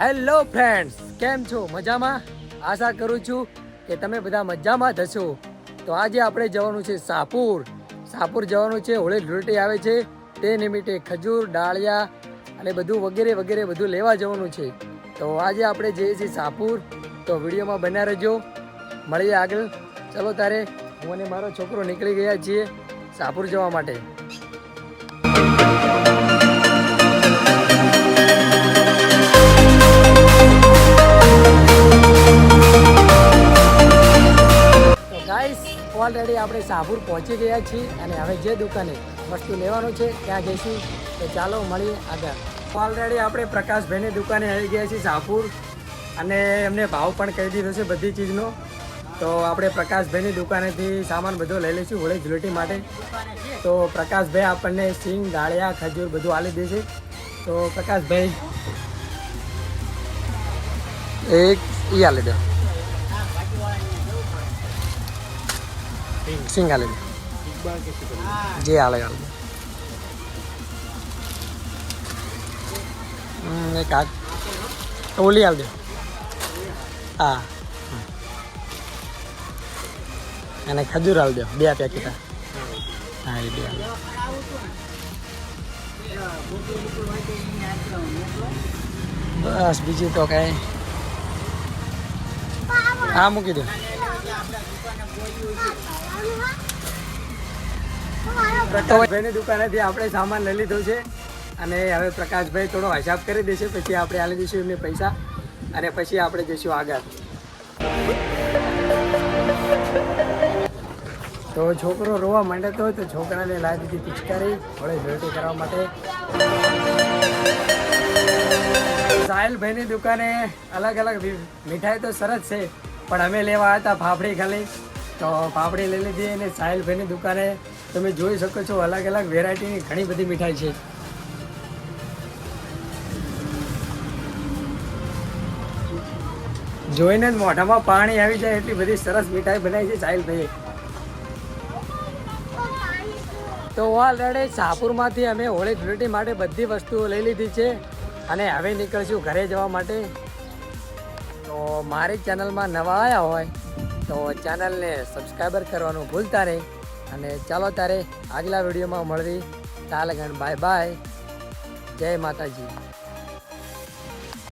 Hello friends, કેમ છો? મજામાં? આશા કરું છું કે તમે બધા મજામાં હશો. તો આજે આપણે જવાનું છે સાપુર. સાપુર જવાનું છે, હોળી ધૂળેટી આવે છે, તે નિમિત્તે ખજૂર, ડાળિયા અને બધું વગેરે વગેરે બધું લેવા જવાનું છે. તો આજે આપણે જઈએ છીએ સાપુર. તો વિડીયોમાં બન્યા રહેજો. મળીએ આગળ. ચલો તારે, હું અને મારો છોકરો નીકળી ગયા છીએ સાપુર જવા માટે. ઓલરેડી આપણે સાપુર પહોંચી ગયા છીએ અને હવે જે દુકાને વસ્તુ લેવાનું છે, ત્યાં જઈશું. તો ચાલો મળીએ આગળ. ઓલરેડી આપણે પ્રકાશભાઈની દુકાને આવી ગયા છીએ સાપુર અને એમને ભાવ પણ કહી દીધો છે બધી ચીજનો. તો આપણે પ્રકાશભાઈની દુકાનેથી સામાન બધો લઈ લઈશું હોળી ધૂળેટી માટે. તો પ્રકાશભાઈ આપણને સિંગ દાળિયા ખજૂર બધું આલી દેશે તો પ્રકાશભાઈ, એક ઈ આલી દો. સિંગ આલી દો જે આલે આલે હમ, એક આ ઓલી આલી દો હા હમ. અને ખજૂર આલી દો બે પેકેટ હા એ બે આલી દો. બસ બીજું તો કઈ હા મૂકી દો પ્રકાશભાઈની દુકાનેથી આપણે સામાન લઈ લીધો છે. અને હવે પ્રકાશભાઈ થોડો હિસાબ કરી દેશે, પછી આપણે આલી દઈશું એમને પૈસા. અને પછી આપણે જઈશું આગળ. તો છોકરો રોવા માંડતો તો છોકરાને લાવી દીધી પિચકારી, વળે ભેટી કરવા માટે. સાહેલભાઈની દુકાને અલગ અલગ મીઠાઈ તો સરસ છે, પણ અમે લેવા હતા ફાફડી ખાલી. તો પાપડી લઈ લીધી અને સાહિલભાઈની દુકાને તમે જોઈ શકો છો અલગ અલગ વેરાયટીની ઘણી બધી મીઠાઈ છે. જોઈને જ મોઢામાં પાણી આવી જાય એટલી બધી સરસ મીઠાઈ બનાવી છે સાહિલભાઈએ તો ઓલરેડી શાહપુરમાંથી અમે હોળી ધૂળેટી માટે બધી વસ્તુઓ લઈ લીધી છે અને હવે નીકળશું ઘરે જવા માટે. તો મારી ચેનલમાં નવા આવ્યા હોય તો ચેનલને સબસ્ક્રાઈબર કરવાનું ભૂલતા નહીં. અને ચાલો તારે આગલા વિડીયોમાં મળવી. તાલગણ બાય બાય જય માતાજી.